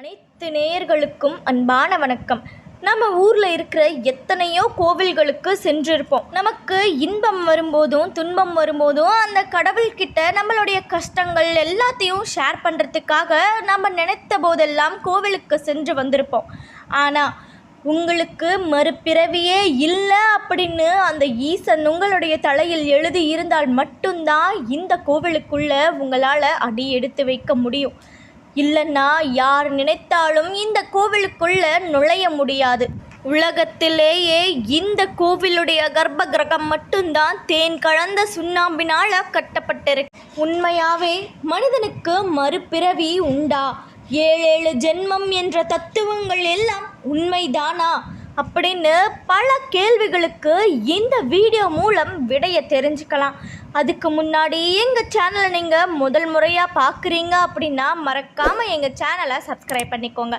அனைத்து நேயர்களுக்கும் அன்பான வணக்கம். நம்ம ஊரில் இருக்கிற எத்தனையோ கோவில்களுக்கு சென்றிருப்போம். நமக்கு இன்பம் வரும்போதும் துன்பம் வரும்போதும் அந்த கடவுள்கிட்ட நம்மளுடைய கஷ்டங்கள் எல்லாத்தையும் ஷேர் பண்ணுறதுக்காக நம்ம நினைத்த போதெல்லாம் கோவிலுக்கு சென்று வந்திருப்போம். ஆனால் உங்களுக்கு மறுபிறவியே இல்லை அப்படின்னு அந்த ஈசன் உங்களுடைய தலையில் எழுதி இருந்தால் மட்டும்தான் இந்த கோவிலுக்குள்ளே உங்களால் அடி எடுத்து வைக்க முடியும். இல்லைன்னா யார் நினைத்தாலும் இந்த கோவிலுக்குள்ள நுழைய முடியாது. உலகத்திலேயே இந்த கோவிலுடைய கர்ப்ப கிரகம் மட்டும்தான் தேன் கலந்த சுண்ணாம்பினால் கட்டப்பட்டிருக்கு. உண்மையாவே மனிதனுக்கு மறுபிறவி உண்டா? ஏழேழு ஜென்மம் என்ற தத்துவங்கள் எல்லாம் உண்மைதானா? அப்படின்னு பல கேள்விகளுக்கு இந்த வீடியோ மூலம் விடையை தெரிஞ்சுக்கலாம். அதுக்கு முன்னாடி எங்கள் சேனலை நீங்கள் முதல் முறையாக பார்க்குறீங்க அப்படின்னா மறக்காமல் எங்கள் சேனலை சப்ஸ்கிரைப் பண்ணிக்கோங்க.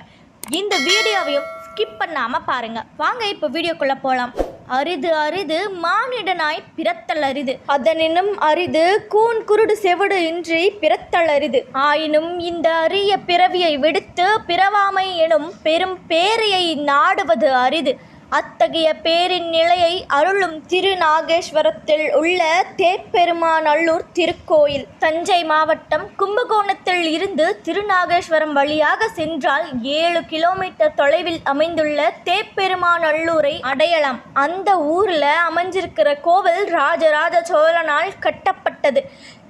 இந்த வீடியோவையும் ஸ்கிப் பண்ணாமல் பாருங்கள் வாங்க இப்போ வீடியோக்குள்ளே போகலாம் அரிது அரிது மானிடனாய் பிறத்தல் அரிது அதனினும் அரிது கூன் குருடு செவிடு இன்றி பிறத்தல் அரிது ஆயினும் இந்த அரிய பிறவியை விடுத்து பிறவாமை எனும் பெரும் பேரையை நாடுவது அரிது. அத்தகைய பேரின் நிலையை அருளும் திருநாகேஸ்வரத்தில் உள்ள தேப்பெருமாநல்லூர் திருக்கோயில். தஞ்சை மாவட்டம் கும்பகோணத்தில் இருந்து திருநாகேஸ்வரம் வழியாக சென்றால் ஏழு கிலோமீட்டர் தொலைவில் அமைந்துள்ள தேப்பெருமாநல்லூரை அடையலாம். அந்த ஊரில் அமைஞ்சிருக்கிற கோவில் ராஜராஜ சோழனால் கட்டப்பட்டது.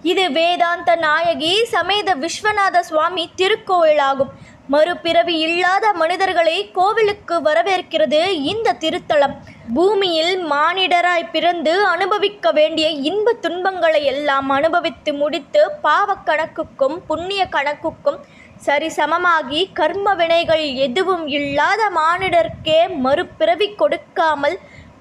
இது வேதாந்த நாயகி சமேத விஸ்வநாத சுவாமி திருக்கோயிலாகும். மறுபிறவி இல்லாத மனிதர்களை கோவிலுக்கு வரவேற்கிறது இந்த திருத்தலம். பூமியில் மானிடராய் பிறந்து அனுபவிக்க வேண்டிய இன்ப துன்பங்களை எல்லாம் அனுபவித்து முடித்து பாவ கணக்குக்கும் புண்ணிய கணக்குக்கும் சரிசமமாகி கர்ம வினைகள் எதுவும் இல்லாத மானிடர்க்கே மறுபிறவி கொடுக்காமல்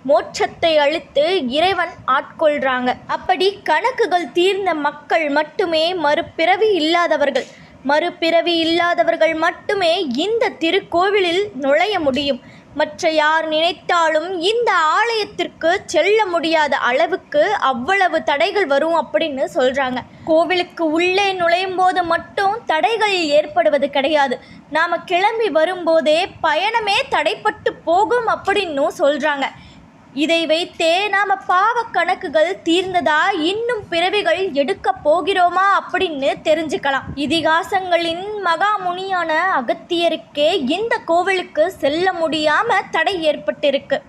மோட்சத்தை அளித்து இறைவன் ஆட்கொள்றாங்க. அப்படி கணக்குகள் தீர்ந்த மக்கள் மட்டுமே மறுபிறவி இல்லாதவர்கள். மறுபிறவி இல்லாதவர்கள் மட்டுமே இந்த திருக்கோவிலில் நுழைய முடியும். மற்ற யார் நினைத்தாலும் இந்த ஆலயத்திற்கு செல்ல முடியாத அளவுக்கு அவ்வளவு தடைகள் வரும் அப்படின்னு சொல்கிறாங்க கோவிலுக்கு உள்ளே நுழையும் போது மட்டும் தடைகள் ஏற்படுவது கிடையாது. நாம் கிளம்பி வரும்போதே பயணமே தடைப்பட்டு போகும் அப்படின்னும் சொல்கிறாங்க இதை வைத்தே நாம் பாவ கணக்குகள் தீர்ந்ததா? இன்னும் பிறவிகள் எடுக்க போகிறோமா? அப்படின்னு தெரிஞ்சுக்கலாம். இதிகாசங்களின் மகாமுனியான அகத்தியருக்கே இந்த கோவிலுக்கு செல்ல முடியாம தடை ஏற்பட்டிருக்கு.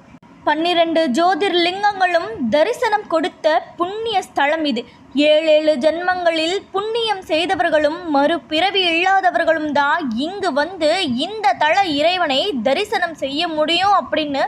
பன்னிரண்டு ஜோதிர்லிங்கங்களும் தரிசனம் கொடுத்த புண்ணிய ஸ்தலம் இது. ஏழேழு ஜென்மங்களில் புண்ணியம் செய்தவர்களும் மறுபிறவி இல்லாதவர்களும் தான் இங்கு வந்து இந்த தல இறைவனை தரிசனம் செய்ய முடியும் அப்படின்னு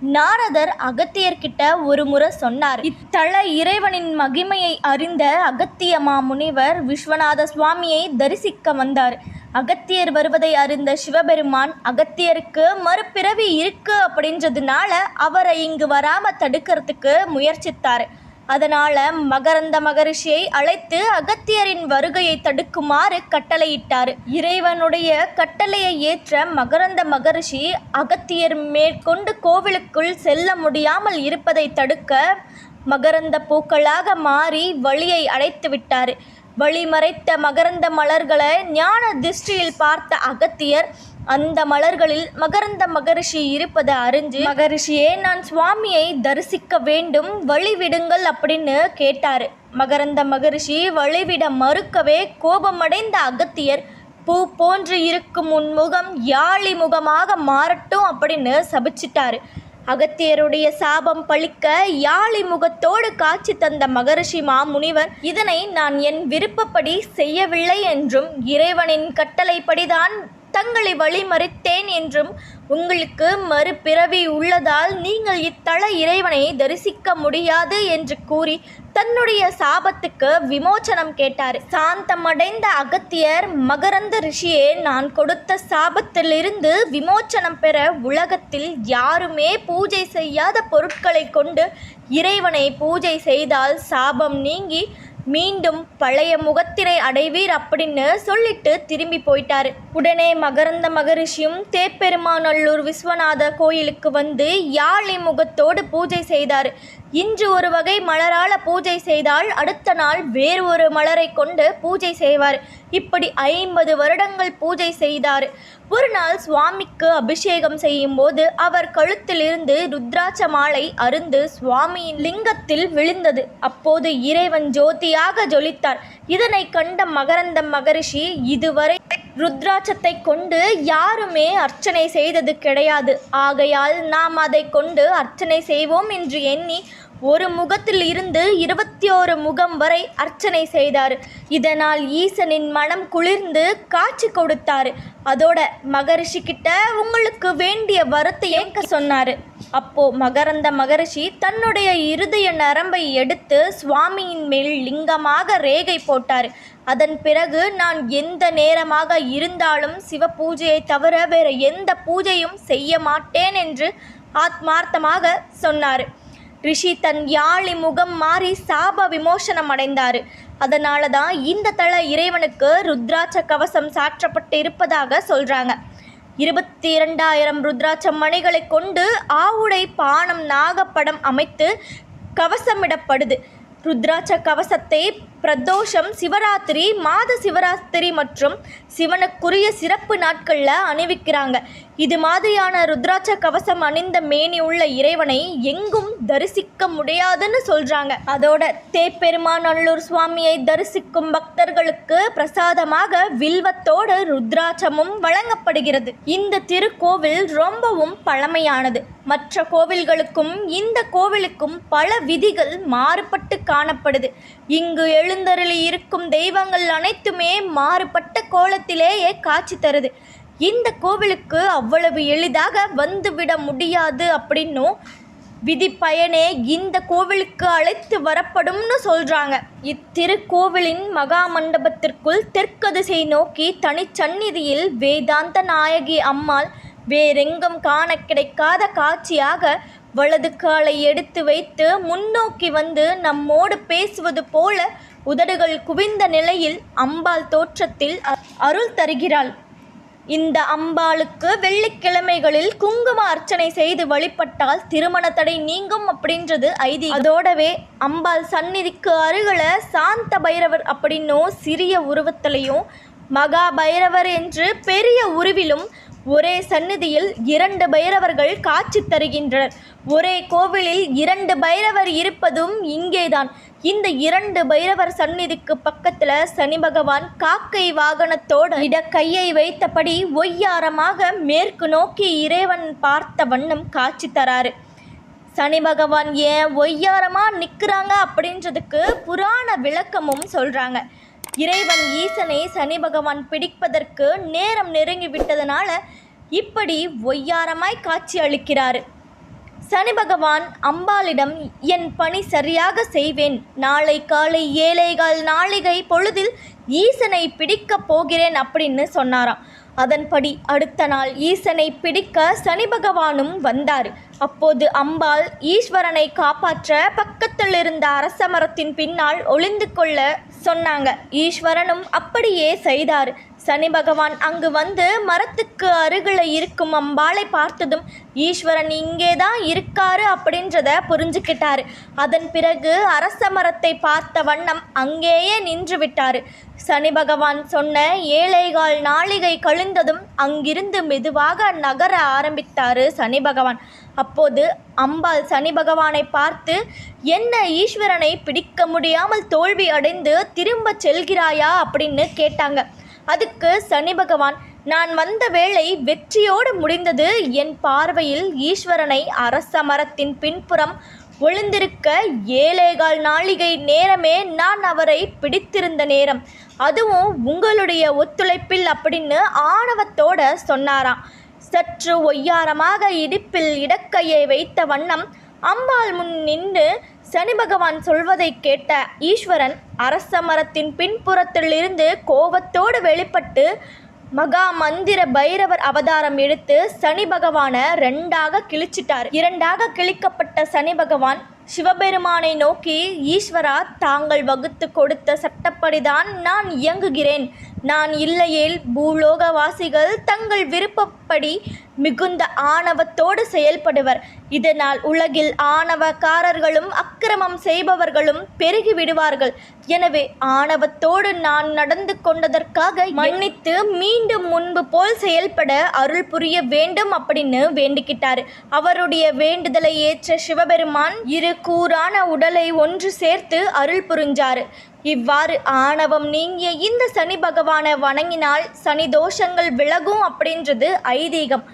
நாரதர் அகத்தியர்கிட்ட ஒரு முறை சொன்னார். இத்தல இறைவனின் மகிமையை அறிந்த அகத்திய மாமுனிவர் விஸ்வநாத சுவாமியை தரிசிக்க வந்தார். அகத்தியர் வருவதை அறிந்த சிவபெருமான் அகத்தியருக்கு மறுபிறவி இருக்கு அப்படின்றதுனால அவரை இங்கு வராம தடுக்கிறதுக்கு முயற்சித்தார். அதனால மகரந்த மகரிஷியை அழைத்து அகத்தியரின் வருகையை தடுக்குமாறு கட்டளையிட்டார். இறைவனுடைய கட்டளையை ஏற்ற மகரந்த மகரிஷி அகத்தியர் மேற்கொண்டு கோவிலுக்குள் செல்ல முடியாமல் இருப்பதை தடுக்க மகரந்த பூக்களாக மாறி வழியை அடைத்து விட்டார். வழிமறைத்த மகரந்த மலர்களை ஞான திருஷ்டியில் பார்த்த அகத்தியர் அந்த மலர்களில் மகரந்த மகரிஷி இருப்பதை அறிஞ்சு மகரிஷியே நான் சுவாமியை தரிசிக்க வேண்டும் வழிவிடுங்கள் அப்படின்னு கேட்டாரு. மகரந்த மகரிஷி வழிவிட மறுக்கவே கோபமடைந்த அகத்தியர் பூ போன்று இருக்கும் உன் முகம் யாழி முகமாக மாறட்டும் அப்படின்னு சபிச்சிட்டாரு. அகத்தியருடைய சாபம் பழிக்க யாழி முகத்தோடு காட்சி தந்த மகரிஷி மாமுனிவர் இதனை நான் என் விருப்பப்படி செய்யவில்லை என்றும் இறைவனின் கட்டளைப்படிதான் தங்களை வழிமறித்தேன் என்றும் உங்களுக்கு மறுபிறவி உள்ளதால் நீங்கள் இத்தல இறைவனை தரிசிக்க முடியாது என்று கூறி தன்னுடைய சாபத்துக்கு விமோச்சனம் கேட்டார். சாந்தமடைந்த அகத்தியர் மகரந்த ரிஷியே நான் கொடுத்த சாபத்திலிருந்து விமோச்சனம் பெற உலகத்தில் யாருமே பூஜை செய்யாத பொருட்களை கொண்டு இறைவனை பூஜை செய்தால் சாபம் நீங்கி மீண்டும் பழைய முகத்தினை அடைவீர் அப்படின்னு சொல்லிட்டு திரும்பி போயிட்டாரு. உடனே மகரந்த மகரிஷியும் தேப்பெருமாநல்லூர் விஸ்வநாத கோயிலுக்கு வந்து யாழி முகத்தோடு பூஜை செய்தார். இன்று ஒரு வகை மலரால பூஜை செய்தால் அடுத்த நாள் வேறு ஒரு மலரை கொண்டு பூஜை செய்வார். இப்படி ஐம்பது வருடங்கள் பூஜை செய்தார். ஒரு நாள் சுவாமிக்கு அபிஷேகம் செய்யும் போது அவர் கழுத்திலிருந்து ருத்ராட்ச மாலை அருந்து சுவாமியின் லிங்கத்தில் விழுந்தது. அப்போது இறைவன் ஜோதி ஒளியாக ஜொலித்தார். இதனை கண்ட மகரந்த மகரிஷி இதுவரை ருத்ராட்சத்தை கொண்டு யாருமே அர்ச்சனை செய்தது கிடையாது. ஆகையால் நாம் அதை கொண்டு அர்ச்சனை செய்வோம் என்று எண்ணி ஒரு முகத்தில் இருந்து இருபத்தி ஓரு முகம் வரை அர்ச்சனை செய்தார். இதனால் ஈசனின் மனம் குளிர்ந்து காட்சி கொடுத்தார். அதோட மகரிஷி கிட்ட உங்களுக்கு வேண்டிய வரத்தை ஏற்க சொன்னார். அப்போ மகரந்த மகரிஷி தன்னுடைய இருதய நரம்பை எடுத்து சுவாமியின் மேல் லிங்கமாக ரேகை போட்டார். அதன் பிறகு நான் எந்த நேரமாக இருந்தாலும் சிவ பூஜையை தவிர வேற எந்த பூஜையும் செய்ய மாட்டேன் என்று ஆத்மார்த்தமாக சொன்னார். ரிஷி தன் யாழி முகம் மாறி சாப விமோசனம் அடைந்தார். அதனால தான் இந்த தள இறைவனுக்கு ருத்ராட்ச கவசம் சாற்றப்பட்டு இருப்பதாக சொல்கிறாங்க இருபத்தி இரண்டாயிரம் ருத்ராட்ச மணிகளை கொண்டு ஆவுடை பானம் நாகப்படம் அமைத்து கவசமிடப்படுது. ருத்ராட்ச கவசத்தை பிரதோஷம் சிவராத்திரி மாத சிவராத்திரி மற்றும் சிவனுக்குரிய சிறப்பு நாட்களில் அணிவிக்கிறாங்க. இது மாதிரியான ருத்ராட்ச கவசம் அணிந்த மேனி உள்ள இறைவனை எங்கும் தரிசிக்க முடியாதுன்னு சொல்கிறாங்க அதோட தேப்பெருமாநல்லூர் சுவாமியை தரிசிக்கும் பக்தர்களுக்கு பிரசாதமாக வில்வத்தோடு ருத்ராட்சமும் வழங்கப்படுகிறது. இந்த திருக்கோவில் ரொம்பவும் பழமையானது. மற்ற கோவில்களுக்கும் இந்த கோவிலுக்கும் பல விதிகள் மாறுபட்டு காணப்படுது. இங்கு எழுந்தருளி இருக்கும் தெய்வங்கள் அனைத்துமே மாறுபட்ட கோலத்திலேயே காட்சி தருது. இந்த கோவிலுக்கு அவ்வளவு எளிதாக வந்துவிட முடியாது அப்படின்னும் விதி பயனே இந்த கோவிலுக்கு அழைத்து வரப்படும்னு சொல்கிறாங்க இத்திருக்கோவிலின் மகா மண்டபத்திற்குள் தெற்கு திசை நோக்கி தனிச்சந்நிதியில் வேதாந்த நாயகி அம்மாள் வேறெங்கும் காண கிடைக்காத காட்சியாக வலது காலை எடுத்து வைத்து முன்னோக்கி வந்து நம்மோடு பேசுவது போல உதடுகள் குவிந்த நிலையில் அம்பாள் தோற்றத்தில் அருள் தருகிறாள். இந்த அம்பாளுக்கு வெள்ளிக்கிழமைகளில் குங்கும அர்ச்சனை செய்து வழிபட்டால் திருமண தடை நீங்கும் அப்படின்றது ஐதி அதோடவே அம்பாள் சந்நிதிக்கு அருகில சாந்த பைரவர் அப்படின்னும் சிறிய உருவத்திலையும் மகா பைரவர் என்று பெரிய உருவிலும் ஒரே சந்நிதியில் இரண்டு பைரவர்கள் காட்சி தருகின்றனர். ஒரே கோவிலில் இரண்டு பைரவர் இருப்பதும் இங்கேதான். இந்த இரண்டு பைரவர் சந்நிதிக்கு பக்கத்தில் சனி பகவான் காக்கை வாகனத்தோடு இட கையை வைத்தபடி ஒய்யாரமாக மேற்கு நோக்கி இறைவன் பார்த்த வண்ணம் காட்சி தராரு. சனி பகவான் ஏன் ஒய்யாரமாக நிற்கிறாங்க அப்படின்றதுக்கு புராண விளக்கமும் சொல்கிறாங்க இறைவன் ஈசனை சனி பகவான் பிடிப்பதற்கு நேரம் நெருங்கி விட்டதனால இப்படி ஒய்யாரமாய் காட்சி அளிக்கிறார். சனி பகவான் அம்பாளிடம் என் பணி சரியாக செய்வேன். நாளை காலை ஏழைகால் நாளிகை பொழுதில் ஈசனை பிடிக்கப் போகிறேன் அப்படின்னு சொன்னாராம். அதன்படி அடுத்த நாள் ஈசனை பிடிக்க சனி பகவானும் வந்தார். அப்போது அம்பாள் ஈஸ்வரனை காப்பாற்ற பக்கத்தில் இருந்த அரச மரத்தின் பின்னால் ஒளிந்து கொள்ள சொன்னாங்க. ஈஸ்வரனும் அப்படியே செய்தார். சனி பகவான் அங்கு வந்து மரத்துக்கு அருகில் இருக்கும் அம்பாளை பார்த்ததும் ஈஸ்வரன் இங்கே தான் இருக்காரு அப்படின்றத புரிஞ்சுக்கிட்டாரு. அதன் பிறகு அரச மரத்தை பார்த்த வண்ணம் அங்கேயே நின்று விட்டார். சனி பகவான் சொன்ன ஏழைகால் நாளிகை கழிந்ததும் அங்கிருந்து மெதுவாக நகர ஆரம்பித்தார் சனி பகவான். அப்போது அம்பாள் சனி பகவானை பார்த்து என்ன ஈஸ்வரனை பிடிக்க முடியாமல் தோல்வி அடைந்து திரும்ப செல்கிறாயா? அப்படின்னு கேட்டாங்க. அதுக்கு சனி பகவான் நான் வந்த வேளை வெற்றியோடு முடிந்தது என் பார்வையில் ஈஸ்வரனை அரச மரத்தின் பின்புறம் ஒளிந்திருக்க ஏழேகால் நாளிகை நேரமே நான் அவரை பிடித்திருந்த நேரம். அதுவும் உங்களுடைய ஒத்துழைப்பில் அப்படின்னு ஆணவத்தோட சொன்னாராம். சற்று ஒய்யாரமாக இடுப்பில் இடக்கையை வைத்த வண்ணம் அம்பாள் முன் நின்று சனி பகவான் சொல்வதை கேட்ட ஈஸ்வரன் அரச மரத்தின் பின்புறத்திலிருந்து கோபத்தோடு வெளிப்பட்டு மகா மந்திர பைரவர் அவதாரம் எடுத்து சனி பகவான ரெண்டாக கிழிச்சிட்டார். இரண்டாக கிழிக்கப்பட்ட சனி பகவான் சிவபெருமானை நோக்கி ஈஸ்வரா தாங்கள் வகுத்து கொடுத்த சட்டப்படிதான் நான் இயங்குகிறேன். நான் இல்லையேல் பூலோகவாசிகள் தங்கள் விருப்பப்படி மிகுந்த ஆணவத்தோடு செயல்படுவர். இதனால் உலகில் ஆணவக்காரர்களும் அக்கிரமம் செய்பவர்களும் பெருகி விடுவார்கள். எனவே ஆணவத்தோடு நான் நடந்து கொண்டதற்காக மன்னித்து மீண்டும் முன்பு போல் செயல்பட அருள் புரிய வேண்டும் அப்படின்னு வேண்டிக்கிட்டாரு. அவருடைய வேண்டுதலை ஏற்ற சிவபெருமான் இரு கூறான உடலை ஒன்று சேர்த்து அருள் புரிஞ்சாரு. இவ்வாறு ஆணவம் நீங்கிய இந்த சனி பகவானை வணங்கினால் சனி தோஷங்கள் விலகும் அப்படின்றது ஐதீகம்.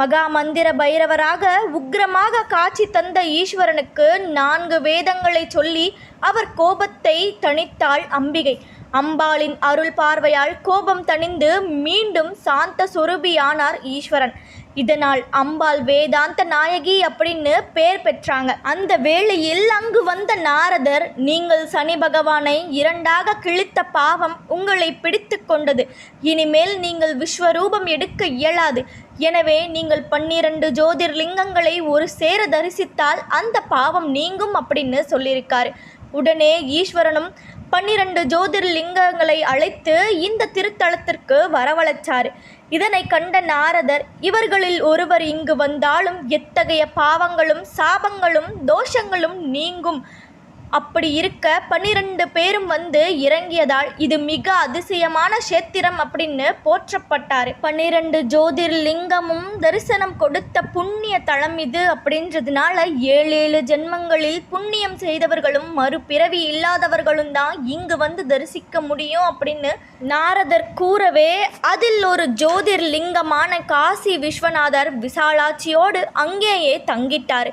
மகா மந்திர பைரவராக உக்கிரமாக காட்சி தந்த ஈஸ்வரனுக்கு நான்கு வேதங்களை சொல்லி அவர் கோபத்தை தணித்தாள் அம்பிகை. அம்பாளின் அருள் பார்வையால் கோபம் தணிந்து மீண்டும் சாந்த சொரூபியானார் ஈஸ்வரன். இதனால் அம்பாள் வேதாந்த நாயகி அப்படின்னு பேர் பெற்றாங்க. அந்த வேளையில் அங்கு வந்த நாரதர் நீங்கள் சனி பகவானை இரண்டாக கிழித்த பாவம் உங்களை பிடித்து கொண்டது. இனிமேல் நீங்கள் விஸ்வரூபம் எடுக்க இயலாது. எனவே நீங்கள் பன்னிரண்டு ஜோதிர்லிங்கங்களை ஒரு சேர தரிசித்தால் அந்த பாவம் நீங்கும் அப்படின்னு சொல்லியிருக்காரு. உடனே ஈஸ்வரனும் பன்னிரண்டு ஜோதிர்லிங்கங்களை அழைத்து இந்த திருத்தலத்திற்கு வரவழைச்சார். இதனை கண்ட நாரதர் இவர்களில் ஒருவர் இங்கு வந்தாலும் எத்தகைய பாவங்களும் சாபங்களும் தோஷங்களும் நீங்கும். அப்படி இருக்க பன்னிரண்டு பேரும் வந்து இறங்கியதால் இது மிக அதிசயமான சேத்திரம் அப்படின்னு போற்றப்பட்டார். பன்னிரண்டு ஜோதிர்லிங்கமும் தரிசனம் கொடுத்த புண்ணிய தளம் இது அப்படின்றதுனால ஏழு ஏழு ஜென்மங்களில் புண்ணியம் செய்தவர்களும் மறுபிறவி இல்லாதவர்களும் தான் இங்கு வந்து தரிசிக்க முடியும் அப்படின்னு நாரதர் கூறவே அதில் ஒரு ஜோதிர்லிங்கமான காசி விஸ்வநாதர் விசாலாட்சியோடு அங்கேயே தங்கிட்டார்.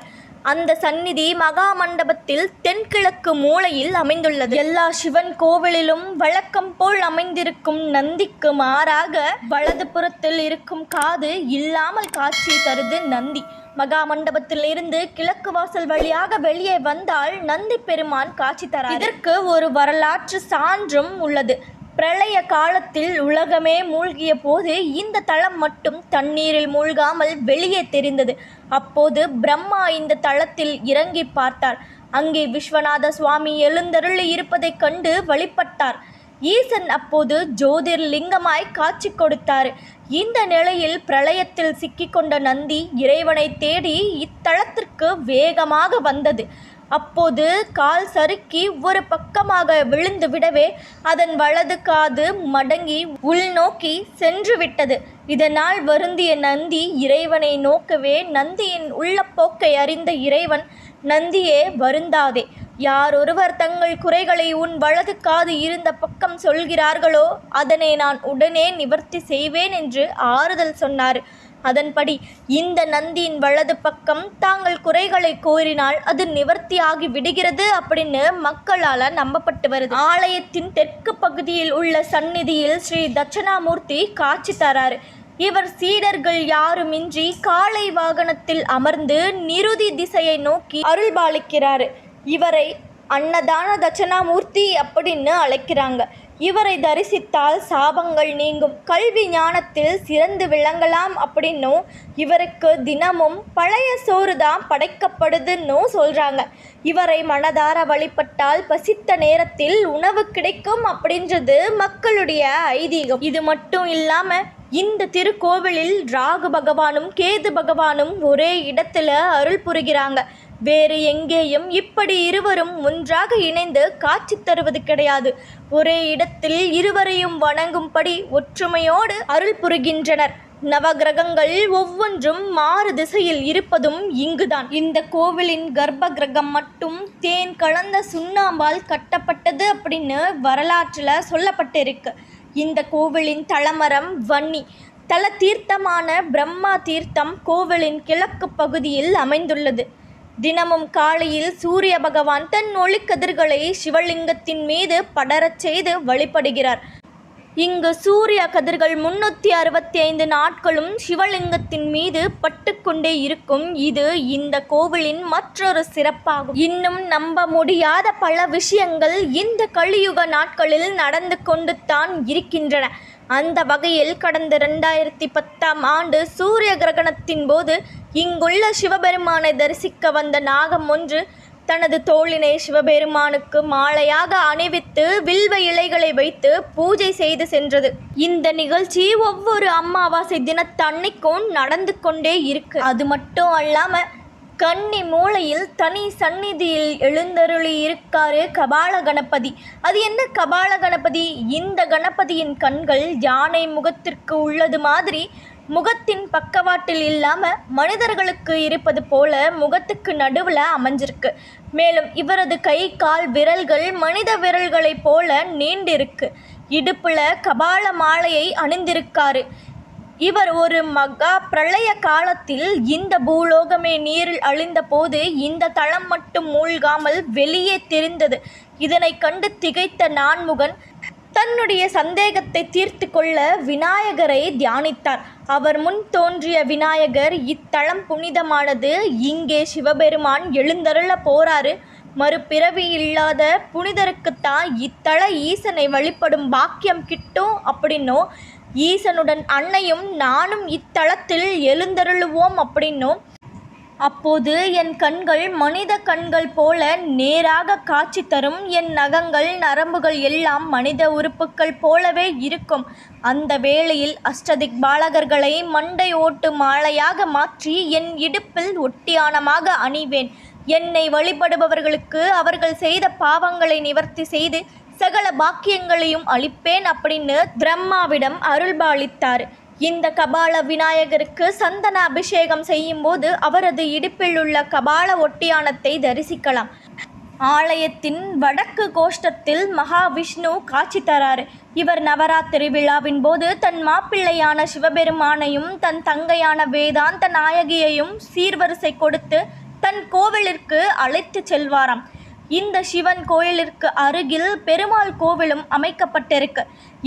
அந்த சந்நிதி மகா மண்டபத்தில் தென்கிழக்கு மூலையில் அமைந்துள்ளது. எல்லா சிவன் கோவிலிலும் வழக்கம் போல் அமைந்திருக்கும் நந்திக்கு மாறாக வலது புறத்தில் இருக்கும் காது இல்லாமல் காட்சி தருது நந்தி. மகா மண்டபத்தில் இருந்து கிழக்கு வாசல் வழியாக வெளியே வந்தால் நந்தி பெருமான் காட்சி தரார். இதற்கு ஒரு வரலாற்று சான்றும் உள்ளது. பிரளய காலத்தில் உலகமே மூழ்கிய போது இந்த தளம் மட்டும் தண்ணீரில் மூழ்காமல் வெளியே தெரிந்தது. அப்போது பிரம்மா இந்த தளத்தில் இறங்கி பார்த்தார். அங்கே விஸ்வநாத சுவாமி எழுந்தருளி இருப்பதைக் கண்டு வழிபட்டார். ஈசன் அப்போது ஜோதிர் லிங்கமாய் காட்சி கொடுத்தார். இந்த நிலையில் பிரளயத்தில் சிக்கிக்கொண்ட நந்தி இறைவனை தேடி இத்தலத்திற்கு வேகமாக வந்தது. அப்போது கால் சறுக்கி ஒரு பக்கமாக விழுந்து விடவே அதன் வலது காது மடங்கி உள்நோக்கி சென்று விட்டது. இதனால் வருந்திய நந்தி இறைவனை நோக்கவே நந்தியின் உள்ளப்போக்கை அறிந்த இறைவன் நந்தியே வருந்தாதே. யாரொருவர் தங்கள் குறைகளை உன் வலது காது இருந்த பக்கம் சொல்கிறார்களோ அதனை நான் உடனே நிவர்த்தி செய்வேன் என்று ஆறுதல் சொன்னார். அதன்படி இந்த நந்தியின் வலது பக்கம் தாங்கள் குறைகளை கோரினால் அது நிவர்த்தியாகி விடுகிறது அப்படின்னு மக்களால் நம்பப்பட்டு வருது. ஆலயத்தின் தெற்கு பகுதியில் உள்ள சந்நிதியில் ஸ்ரீ தட்சணாமூர்த்தி காட்சி தராரு. இவர் சீடர்கள் யாருமின்றி காளை வாகனத்தில் அமர்ந்து நிருதி திசையை நோக்கி அருள்பாலிக்கிறார். இவரை அன்னதான தட்சணாமூர்த்தி அப்படின்னு அழைக்கிறாங்க. இவரை தரிசித்தால் சாபங்கள் நீங்கும். கல்வி ஞானத்தில் சிறந்து விளங்கலாம் அப்படின்னும் இவருக்கு தினமும் பழைய சோறு தான் படைக்கப்படுதுன்னு சொல்கிறாங்க இவரை மனதார வழிபட்டால் பசித்த நேரத்தில் உணவு கிடைக்கும் அப்படின்றது மக்களுடைய ஐதீகம். இது மட்டும் இல்லாமல் இந்த திருக்கோவிலில் ராகு பகவானும் கேது பகவானும் ஒரே இடத்துல அருள் புரிகிறாங்க. வேறு எங்கேயும் இப்படி இருவரும் ஒன்றாக இணைந்து காட்சி தருவது கிடையாது. ஒரே இடத்தில் இருவரையும் வணங்கும்படி ஒற்றுமையோடு அருள் புரிகின்றனர். நவகிரகங்கள் ஒவ்வொன்றும் மாறு திசையில் இருப்பதும் இங்குதான். இந்த கோவிலின் கர்ப்ப கிரகம் மட்டும் தேன் கலந்த சுண்ணாம்பால் கட்டப்பட்டது அப்படின்னு வரலாற்றில் சொல்லப்பட்டிருக்கு. இந்த கோவிலின் தலமரம் வன்னி. தல தீர்த்தமான பிரம்மா தீர்த்தம் கோவிலின் கிழக்கு பகுதியில் அமைந்துள்ளது. தினமும் காலையில் சூரிய பகவான் தன் ஒளிக்கதிர்களை சிவலிங்கத்தின் மீது படரச் செய்து வழிபடுகிறார். இங்கு சூரிய கதிர்கள் முன்னூற்றி அறுபத்தி ஐந்து நாட்களும் சிவலிங்கத்தின் மீது பட்டுக்கொண்டே இருக்கும். இது இந்த கோவிலின் மற்றொரு சிறப்பாகும். இன்னும் நம்ப முடியாத பல விஷயங்கள் இந்த கலியுக நாட்களில் நடந்து கொண்டு தான் இருக்கின்றன. அந்த வகையில் கடந்த ரெண்டாயிரத்தி பத்தாம் ஆண்டு சூரிய கிரகணத்தின் போது இங்குள்ள சிவபெருமானை தரிசிக்க வந்த நாகம் ஒன்று. தனது தோளினை சிவபெருமானுக்கு மாலையாக அணிவித்து வில்வ இலைகளை வைத்து பூஜை செய்து சென்றது. இந்த நிகழ்ச்சி ஒவ்வொரு அம்மாவாசை தினத்தன்னைக்கும் நடந்து கொண்டே இருக்கு. அது மட்டும் அல்லாம கன்னி மூலையில் தனி சந்நிதியில் எழுந்தருளி இருக்காரு கபால கணபதி. அது என்ன கபால கணபதி? இந்த கணபதியின் கண்கள் யானை முகத்திற்கு உள்ளது மாதிரி முகத்தின் பக்கவாட்டில் இல்லாமல் மனிதர்களுக்கு இருப்பது போல முகத்துக்கு நடுவில் அமைஞ்சிருக்கு. மேலும் இவரது கை கால் விரல்கள் மனித விரல்களைப் போல நீண்டிருக்கு. இடுப்பில் கபால மாலையை அணிந்திருக்காரு. இவர் ஒரு மகா பிரளய காலத்தில் இந்த பூலோகமே நீரில் அழிந்த போது இந்த தளம் மட்டும் மூழ்காமல் வெளியே தெரிந்தது. இதனை கண்டு திகைத்த நான்முகன் தன்னுடைய சந்தேகத்தை தீர்த்து கொள்ள விநாயகரை தியானித்தார். அவர் முன் தோன்றிய விநாயகர் இத்தலம் புனிதமானது. இங்கே சிவபெருமான் எழுந்தருள போறாரு. மறுபிறவி இல்லாத புனிதருக்குத்தான் இத்தல ஈசனை வழிபடும் பாக்கியம் கிட்டும் அப்படின்னும் ஈசனுடன் அன்னையும் நானும் இத்தலத்தில் எழுந்தருளுவோம் அப்படின்னும் அப்போது என் கண்கள் மனித கண்கள் போல நேராக காட்சி தரும். என் நகங்கள் நரம்புகள் எல்லாம் மனித உறுப்புகள் போலவே இருக்கும். அந்த வேளையில் அஷ்டதிக் பாலகர்களை மண்டை ஓட்டு மாலையாக மாற்றி என் இடுப்பில் ஒட்டியானமாக அணிவேன். என்னை வழிபடுபவர்களுக்கு அவர்கள் செய்த பாவங்களை நிவர்த்தி செய்து சகல பாக்கியங்களையும் அளிப்பேன் அப்படின்னு பிரம்மாவிடம் அருள்பாலித்தார். இந்த கபால விநாயகருக்கு சந்தன அபிஷேகம் செய்யும்போது அவரது இடுப்பில் உள்ள கபால ஒட்டியானத்தை தரிசிக்கலாம். ஆலயத்தின் வடக்கு கோஷ்டத்தில் மகாவிஷ்ணு காட்சி தராரு இவர் நவராத்திரி விழாவின் போது தன் மாப்பிள்ளையான சிவபெருமானையும் தன் தங்கையான வேதாந்த நாயகியையும் சீர்வரிசை கொடுத்து தன் கோவிலிற்கு அழைத்து செல்வாராம். இந்த சிவன் கோயிலிற்கு அருகில் பெருமாள் கோவிலும் அமைக்கப்பட்டிருக்கு.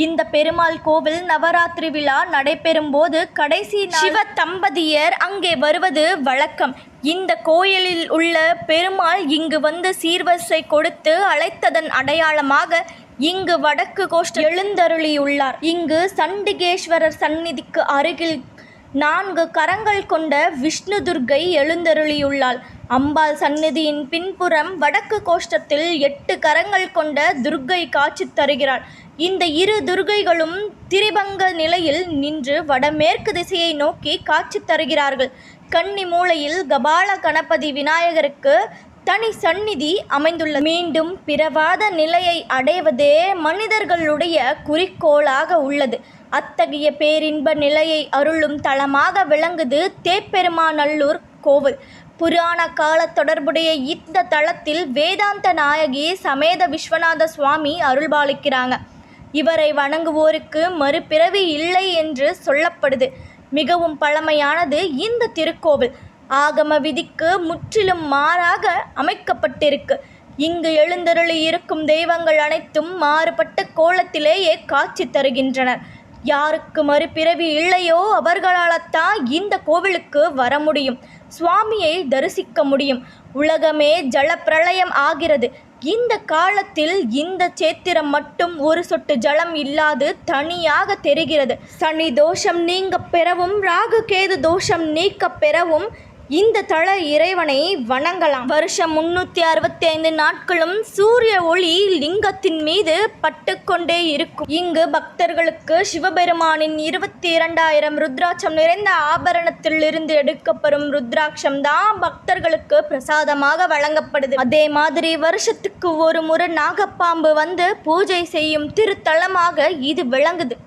இந்த பெருமாள் கோவில் நவராத்திரி விழா நடைபெறும் போது கடைசி சிவ தம்பதியர் அங்கே வருவது வழக்கம். இந்த கோயிலில் உள்ள பெருமாள் இங்கு வந்து சீர்வரிசை கொடுத்து அழைத்ததன் அடையாளமாக இங்கு வடக்கு கோஷ்ட எழுந்தருளியுள்ளார். இங்கு சண்டிகேஸ்வரர் சந்நிதிக்கு அருகில் நான்கு கரங்கள் கொண்ட விஷ்ணு துர்க்கை எழுந்தருளியுள்ளாள். அம்பாள் சந்நிதியின் பின்புறம் வடக்கு கோஷ்டத்தில் எட்டு கரங்கள் கொண்ட துர்க்கை காட்சி தருகிறாள். இந்த இரு துர்கைகளும் திரிபங்க நிலையில் நின்று வடமேற்கு திசையை நோக்கி காட்சி தருகிறார்கள். கன்னி மூலையில் கபால கணபதி விநாயகருக்கு தனி சந்நிதி அமைந்துள்ளது. மீண்டும் பிறவாத நிலையை அடைவதே மனிதர்களுடைய குறிக்கோளாக உள்ளது. அத்தகைய பேரின்ப நிலையை அருளும் தளமாக விளங்குது தேப்பெருமாநல்லூர் கோவில். புராண கால தொடர்புடைய இந்த தளத்தில் வேதாந்த நாயகி சமேத விஸ்வநாத சுவாமி அருள்பாலிக்கிறாங்க. இவரை வணங்குவோருக்கு மறுபிறவி இல்லை என்று சொல்லப்படுது. மிகவும் பழமையானது இந்த திருக்கோவில். ஆகம விதிக்கு முற்றிலும் மாறாக அமைக்கப்பட்டிருக்கு. இங்கு எழுந்தருளி இருக்கும் தெய்வங்கள் அனைத்தும் மாறுபட்ட கோலத்திலேயே காட்சி தருகின்றனர். யாருக்கு மறுபிறவி இல்லையோ அவர்களால்தான் இந்த கோவிலுக்கு வர முடியும். சுவாமியை தரிசிக்க முடியும். உலகமே ஜலப்பிரளயம் ஆகிறது. இந்த காலத்தில் இந்த சேத்திரம் மட்டும் ஒரு சொட்டு ஜலம் இல்லாது தனியாக தெரிகிறது. சனி தோஷம் நீங்க பெறவும் ராகு கேது தோஷம் நீக்க பெறவும் இந்த தள இறைவனை வணங்கலாம். வருஷம் முன்னூற்றி அறுபத்தி ஐந்து நாட்களும் சூரிய ஒளி லிங்கத்தின் மீது பட்டுக்கொண்டே இருக்கும். இங்கு பக்தர்களுக்கு சிவபெருமானின் இருபத்தி இரண்டாயிரம் ருத்ராட்சம் நிறைந்த ஆபரணத்திலிருந்து எடுக்கப்படும் ருத்ராட்சம் தான் பக்தர்களுக்கு பிரசாதமாக வழங்கப்படுது. அதே மாதிரி வருஷத்துக்கு ஒரு முறை நாகப்பாம்பு வந்து பூஜை செய்யும் திருத்தலமாக இது விளங்குது.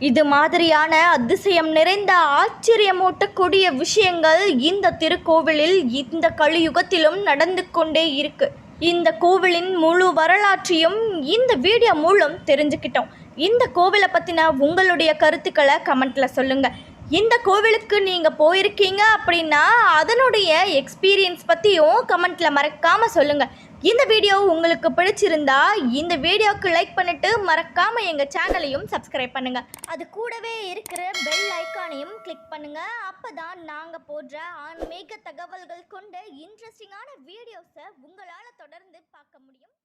இது மாதிரியான அதிசயம் நிறைந்த ஆச்சரியமூட்டக்கூடிய விஷயங்கள் இந்த திருக்கோவிலில் இந்த கலியுகத்திலும் நடந்து கொண்டே இருக்கு. இந்த கோவிலின் முழு வரலாற்றையும் இந்த வீடியோ மூலம் தெரிஞ்சுக்கிட்டோம். இந்த கோவிலை பற்றின உங்களுடைய கருத்துக்களை கமெண்ட்டில் சொல்லுங்கள் இந்த கோவிலுக்கு நீங்கள் போயிருக்கீங்க அப்படின்னா அதனுடைய எக்ஸ்பீரியன்ஸ் பற்றியும் கமெண்ட்டில் மறக்காமல் சொல்லுங்கள் இந்த வீடியோ உங்களுக்கு பிடிச்சிருந்தா இந்த வீடியோவுக்கு லைக் பண்ணிட்டு மறக்காம எங்க சேனலையும் சப்ஸ்கிரைப் பண்ணுங்க. அது கூடவே இருக்கிற பெல் ஐக்கானையும் கிளிக் பண்ணுங்க. அப்பதான் நாங்க போடுற ஆன்மீக தகவல்கள் கொண்ட இன்ட்ரெஸ்டிங்கான வீடியோஸை உங்களால தொடர்ந்து பார்க்க முடியும்.